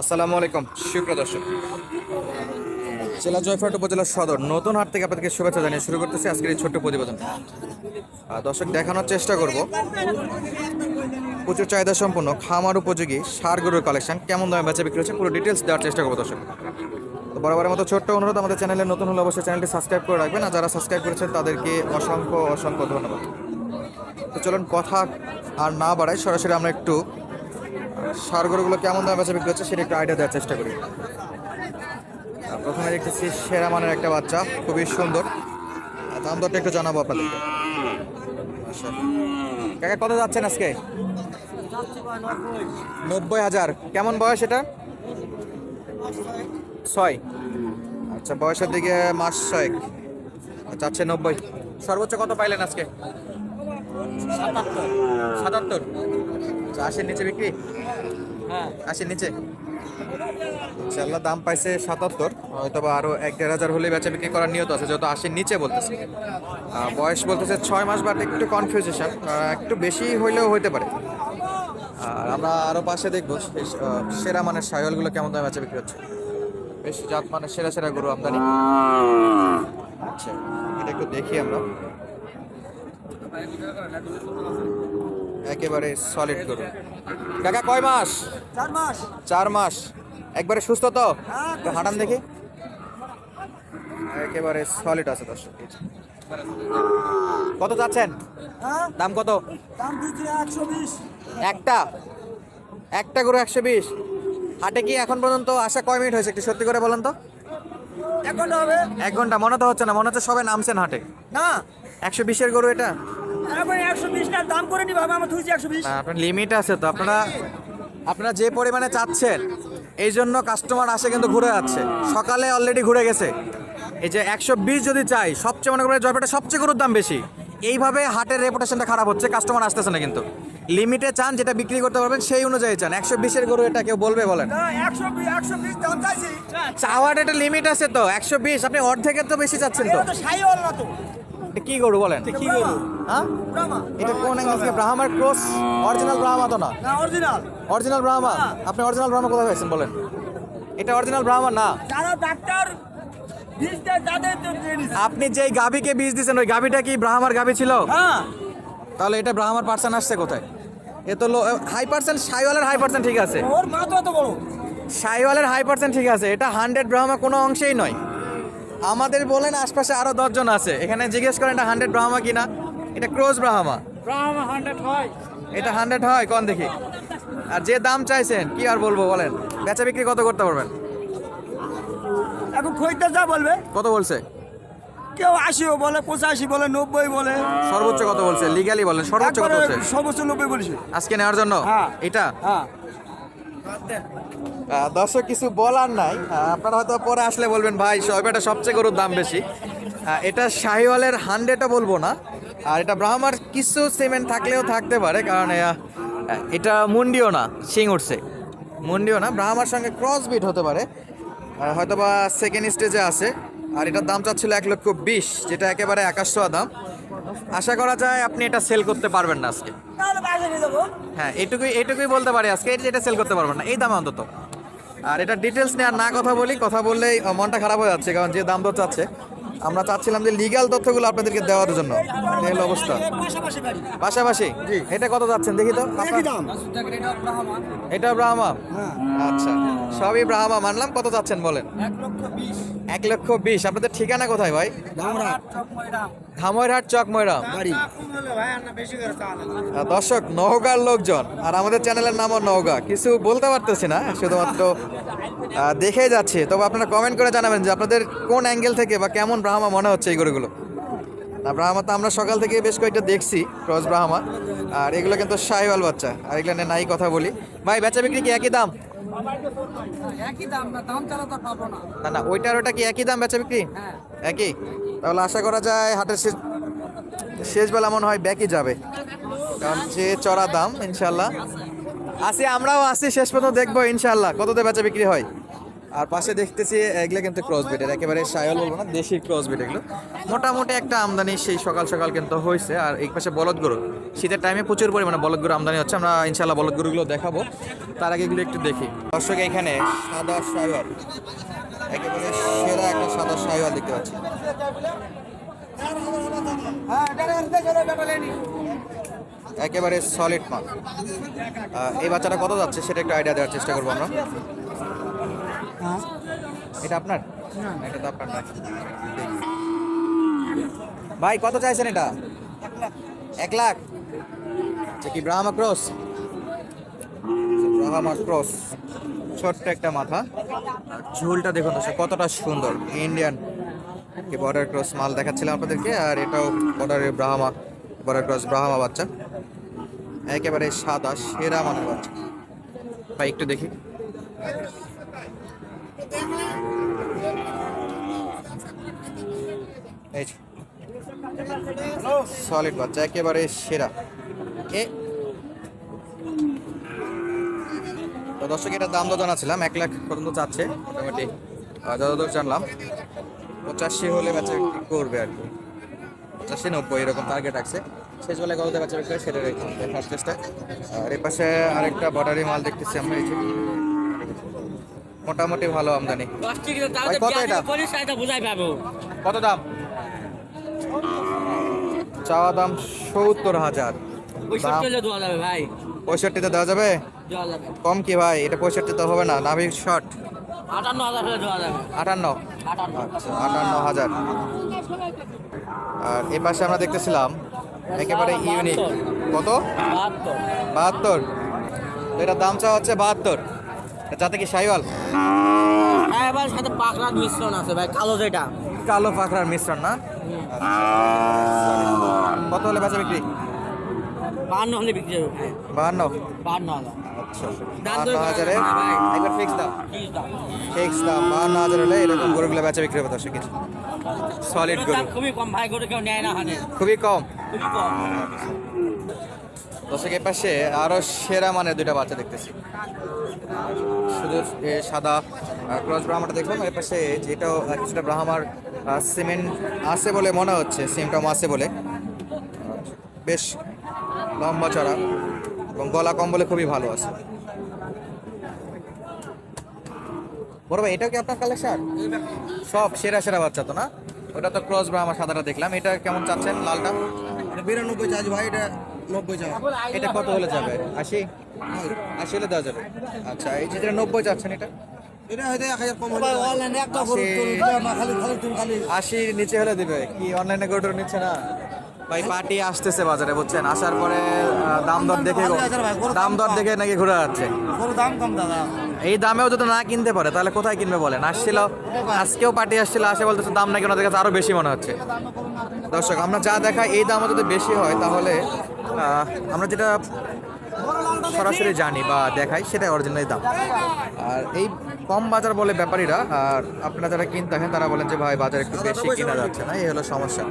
আসসালামু আলাইকুম, সুপ্রিয় দর্শক। জেলা জয়ফাট উপজেলার সদর নতুন হাট থেকে আপনাদেরকে শুভেচ্ছা জানিয়ে শুরু করতেছি আজকের এই ছোট্ট প্রতিবেদন। দর্শক, দেখানোর চেষ্টা করব। প্রচুর চাহিদা সম্পন্ন, খামার উপযোগী সার গরুর কালেকশন কেমন দামে বেচা বিক্রি হচ্ছে পুরো ডিটেলস দেওয়ার চেষ্টা করব দর্শক। তো বরাবরের মতো ছোট্ট অনুরোধ, আমাদের চ্যানেলে নতুন হলে অবশ্যই চ্যানেলটি সাবস্ক্রাইব করে রাখবেন, আর যারা সাবস্ক্রাইব করেছেন তাদেরকে অসংখ্য অসংখ্য ধন্যবাদ। তো চলুন কথা আর না বাড়াই, সরাসরি আমরা একটু সার গরুগুলো কেমন দামে বেচা বিক্রি হচ্ছে সেটা একটু আইডিয়া দেওয়ার চেষ্টা করি। প্রথমে দেখতেছি সেরা মানের একটা বাচ্চা, খুবই সুন্দর। দাম দরটা একটু জানাব আপনাদেরকে। আচ্ছা। কাকা, কত যাচ্ছেন আজকে? নব্বই হাজার। কেমন বয়স এটা? ছয়। আচ্ছা বয়সের দিকে মাস ছয়েক। চাচ্ছে নব্বই। সর্বোচ্চ কত পাইলেন আজকে? সাতাত্তর। আচ্ছা আশির নিচে বিক্রি? হ্যাঁ। আশির নিচে? ইনশাল্লাহ দাম পাইছে সাতাত্তর হয়তো বা আরও এক দেড় হাজার হলে বেচা বিক্রি করার নিয়ত আছে যেহেতু আশির নিচে বলতেছে। বয়স বলতেছে ছয় মাস বাট একটু কনফিউজেশন একটু বেশি হইলেও হইতে পারে। আর আমরা আরও পাশে দেখব সেরা মানের সাইকেলগুলো কেমন দামে বেচা বিক্রি হচ্ছে। বেশ জাত মানের সেরা সেরা গরু আমদানি। আচ্ছা এটা একটু দেখি আমরা। একেবারে সলিড গরু। কাকা কয় মাস? চার মাস। চার মাস। একবারে সুস্থ তো? হ্যাঁ, হাঁটান দেখি। একেবারে সলিড আছে দর্শক কত যাচ্ছেন হ্যাঁ? দাম কত? একটা। একটা গরু একশো বিশ। হাটে কি এখন পর্যন্ত আসা কয় মিনিট হয়েছে? একটু সত্যি করে বলেন তো। এক ঘণ্টা হবে। এক ঘণ্টা। মনে তো হচ্ছে না মনে হচ্ছে সবাই নামছেন হাটে। না। একশো বিশের গরু এটা? লিমিট আছে তো, আপনারা আপনারা যে পরিমাণে চাচ্ছেন, এই জন্য কাস্টমার আসে কিন্তু ঘুরে যাচ্ছে। সকালে অলরেডি ঘুরে গেছে। এই যে একশো বিশ যদি চাই, সবচেয়ে মনে করেন জয়পেটে সবচেয়ে গরুর দাম বেশি। এইভাবে হাটের রেপুটেশনটা খারাপ হচ্ছে কাস্টমার আসতেছে না কিন্তু। লিমিটে চান যেটা বিক্রি করতে পারবেন সেই অনুযায়ী চান। একশো বিশের গরু এটা কেউ বলবে বলেন। চাওয়ার একটা লিমিট আছে তো একশো বিশ আপনি অর্ধেকের তো বেশি চাচ্ছেন তো। এটা কি গরু বলেন? কি গরু? হ্যাঁ? এটা কোন থেকে? ব্রাহ্মার ক্রস অরিজিনাল ব্রাহ্মা তো না। অরিজিনাল। অরিজিনাল ব্রাহ্মা? আপনি অরিজিনাল ব্রাহ্মা কোথায় পেয়েছেন বলেন। এটা অরিজিনাল ব্রাহ্মা না। যারা ডাক্তার। আপনি যেই গাবিকে বীজ দিয়েছেন ওই গাবিটা কি ব্রাহ্মার গাবি ছিল? হ্যাঁ। তাহলে এটা ব্রাহ্মার পার্সেন্ট আসছে কোথায়? এ তো লো হাই পার্সেন্ট সাইওয়ালের হাই পার্সেন্ট ঠিক আছে। ওর এত বড়। সাইওয়ালের হাই পার্সেন্ট ঠিক আছে এটা হান্ড্রেড ব্রাহ্মা কোনো অংশেই নয়। আমাদের বলেন আশপাশে আরও দশজন আছে এখানে জিজ্ঞেস করেন এটা হান্ড্রেড ব্রাহ্মা কিনা? এটা ক্রোজ ব্রাহ্মা। ব্রাহ্মা হান্ড্রেড হয়। এটা হান্ড্রেড হয় কোন দেখি? আর যে দাম চাইছেন কি আর বলব বলেন? বেচা বিক্রি কত করতে পারবেন? এখন খরিদ্দার যা বলবে। কত বলছে? কেউ আশিও বলে পঁচাশি বলে নব্বই বলে। সর্বোচ্চ কত বলছে? লিগালি বলেন সর্বোচ্চ কত বলছে? সর্বোচ্চ নব্বই বলেছে। আজকে নেওয়ার জন্য? হ্যাঁ। এটা? হ্যাঁ। দর্শক কিছু বলার নাই। আপনারা হয়তো পরে আসলে বলবেন ভাই সবেটা সবচেয়ে গরুর দাম বেশি। এটা শাহিওয়ালের হান্ড্রেডও বলব না। আর এটা ব্রাহ্মার কিছু সিমেন্ট থাকলেও থাকতে পারে কারণ এটা মুন্ডিও না শিং উঠছে। মুন্ডিও না ব্রাহ্মার সঙ্গে ক্রস বিট হতে পারে। হয়তো বা সেকেন্ড স্টেজে আছে। আর এটার দাম চাচ্ছিল এক লক্ষ বিশ যেটা একেবারে আকাশ ছোঁয়া দাম। আশা করা যায় আপনি এটা সেল করতে পারবেন না আজকে। হ্যাঁ এটুকুই এটুকুই বলতে পারি আজকে এটা সেল করতে পারবেন না এই দামে অন্তত। আর এটা ডিটেলস নিয়ে আর না কথা বলি কথা বললেই মনটা খারাপ হয়ে যাচ্ছে কারণ যে দাম দর চাচ্ছে আমরা চাচ্ছিলাম যে লিগ্যাল তথ্যগুলো আপনাদেরকে দেওয়ার জন্য। এই অবস্থা। পাশাপাশি এটা কত যাচ্ছেন দেখি তো এটা ব্রাহ্মা। হ্যাঁ। আচ্ছা সবই ব্রাহ্মা মানলাম। কত যাচ্ছেন বলেন? এক লক্ষ বিশ। এক লক্ষ বিশ। আপনাদের ঠিকানা কোথায় ভাই? ধামইরহাট চক ময়রাম। বাড়ি। দর্শক নওগাঁর লোকজন আর আমাদের চ্যানেলের নামও নওগাঁ। কিছু বলতে পারতেছি না শুধুমাত্র দেখেই যাচ্ছে। তবে আপনারা কমেন্ট করে জানাবেন যে আপনাদের কোন অ্যাঙ্গেল থেকে বা কেমন ব্রাহ্মা মনে হচ্ছে এই গরুগুলো। ব্রাহ্মা তো আমরা সকাল থেকে বেশ কয়েকটা দেখছি ক্রস ব্রাহ্মা। আর এগুলো কিন্তু শাহিওয়াল বাচ্চা আর এগুলো নিয়ে নাই কথা বলি। ভাই বেচা বিক্রি কি একই দাম? একই দাম না দাম চালা তো পাবো না। না না ওইটার ওটা কি একই দাম বেচা বিক্রি? হ্যাঁ। একই? তাহলে আশা করা যায় হাটের শেষ শেষবেলা মনে হয় ব্যাকই যাবে। কারণ যে চড়া দাম ইনশাল্লাহ। আসি আমরাও আসি শেষ পর্যন্ত দেখব ইনশাল্লাহ। কততে বেচা বিক্রি হয়? আর পাশে দেখতেছি, এগুলো কিন্তু ক্রস বিটের একেবারে সায়ল বলব না, দেশি ক্রস বিট এগুলো। মোটামুটি একটা আমদানি সেই সকাল সকাল কিন্তু হয়েছে, আর এই পাশে বলদ গরু। শীতের টাইমে প্রচুর পরিমাণে বলদ গরু আমদানি হচ্ছে, আমরা ইনশাল্লাহ বলদ গরুগুলো দেখাবো। তার আগে এগুলো একটু দেখি। দর্শক, এখানে সাদা সাইওয়াল একেবারে সেরা একটা সাদা সাইওয়াল দেখতে পাচ্ছি। একেবারে সলিড মাল। এই বাচ্চাটা কত যাচ্ছে সেটা একটু আইডিয়া দেওয়ার চেষ্টা করব আমরা। এটা আপনার? এটা তো আপনার। ভাই কত চাইছেন এটা? এক লাখ। কি ব্রাহ্মা ক্রস ব্রাহ্মা ক্রস ছোট্ট একটা মাথা। আর ঝুলটা দেখুন কতটা সুন্দর। ইন্ডিয়ান কি বর্ডার ক্রস মাল দেখাচ্ছিলাম আপনাদেরকে আর এটাও বর্ডারের ব্রাহ্মা বর্ডার ক্রস ব্রাহ্মা বাচ্চা। একেবারে সাদা সেরা মানের বাচ্চা। ভাই একটু দেখি। এই সলিড বাচ্চা, একেবারে সেরা। এ। তো দর্শক, এটার দাম তো জানাছিলাম, এক লাখ পর্যন্ত চাচ্ছে মোটামুটি। যতদূর জানলাম, পঁচাশি হলে বেচা করবে আর কি। পঁচাশি, নব্বই, এরকম টার্গেট আছে। শেষ বেলায় কতটা বেচা বিক্রি হয়, সেটা দেখার চেষ্টা আর এ। পাশে আরেকটা বর্ডারি মাল দেখতেছি আমরা, এই মোটামুটি ভালো আমদানি। কত এটা? দাম? চাওয়া দাম সত্তর হাজার। পঁয়ষট্টিতে দেওয়া যাবে কম কি ভাই? এটা পঁয়ষট্টিতে হবে না নাভিক শর্ট আটান্ন আচ্ছা আটান্ন হাজার। আর এ পাশে আমরা দেখতেছিলাম একেবারে ইউনিক কত? বাহাত্তর। বাহাত্তর। এটার দাম চাওয়া হচ্ছে বাহাত্তর। যাতে কি সাইওয়াল? হ্যাঁ সাথে পাখরার মিশ্রণ আছে ভাই কালো যেটা। কালো পাখরার মিশ্রণ না? কত হলে বেচা বিক্রি? বাহান্ন হলে বিক্রি হবে বাহান্ন বাহান্ন আচ্ছা। হাজারে। একবার ফিক্স দাম? তিরিশ দাম। ফিক্স দাম। বাহান্ন হাজার হলে এরকম গরুগুলো বেচা বিক্রি হবে দর্শক কিছু। সলিড এর গরু। খুবই কম ভাই করে কেউ নেয় না হানে খুবই কম। খুবই কম। দর্শক পাশে আরও সেরা মানের দুইটা বাচ্চা দেখতেছি। শুধু সাদা ক্রস ব্রাহ্মাটা দেখলাম এর পাশে যেটাও কিছুটা ব্রাহ্মার সিমেন্ট আছে বলে মনে হচ্ছে, সিমটম আছে বলে। বেশ লম্বা চড়া এবং গলা কম্বলে খুবই ভালো আছে। বড় ভাই এটাও কি আপনার কালেকশন সব সেরা সেরা বাচ্চা তো না? ওটা তো ক্রস ব্রাহ্মা সাদাটা দেখলাম। এটা কেমন চাচ্ছেন লালটা? বিরানব্বই চার্জ ভাই, এটা নব্বই চার্জ এটা কত হলে যাবে? আশি? আশি হলে দেওয়া যাবে। আচ্ছা এই যেটা নব্বই যাচ্ছেন এটা? এটা হয়তো এক হাজার কম আশির নিচে হলে দিবে। কি অনলাইনে গোটর নিচ্ছে না? ভাই পার্টি আসতেছে বাজারে বুঝছেন? আসার পরে দাম দর দেখে দাম দর দেখে নাকি ঘুরে যাচ্ছে? দাম কম দাদা। এই দামেও যদি না কিনতে পারে, তাহলে কোথায় কিনবে বলেন? আসছিল, আজকেও পার্টি আসছিল, আসে বলতেছে দাম নাকি ওনাদের কাছে আরও বেশি মনে হচ্ছে। দর্শক, আমরা যা দেখাই, এই দামও যদি বেশি হয়, তাহলে আমরা যেটা সরাসরি জানি বা দেখাই, সেটাই অরিজিনাল দাম। আর এই কম বাজার বলে ব্যাপারীরা, আর আপনারা যারা কিনতে আসেন, তারা বলেন যে, ভাই, বাজার একটু বেশি কিনা যাচ্ছে না, এই হলো সমস্যা।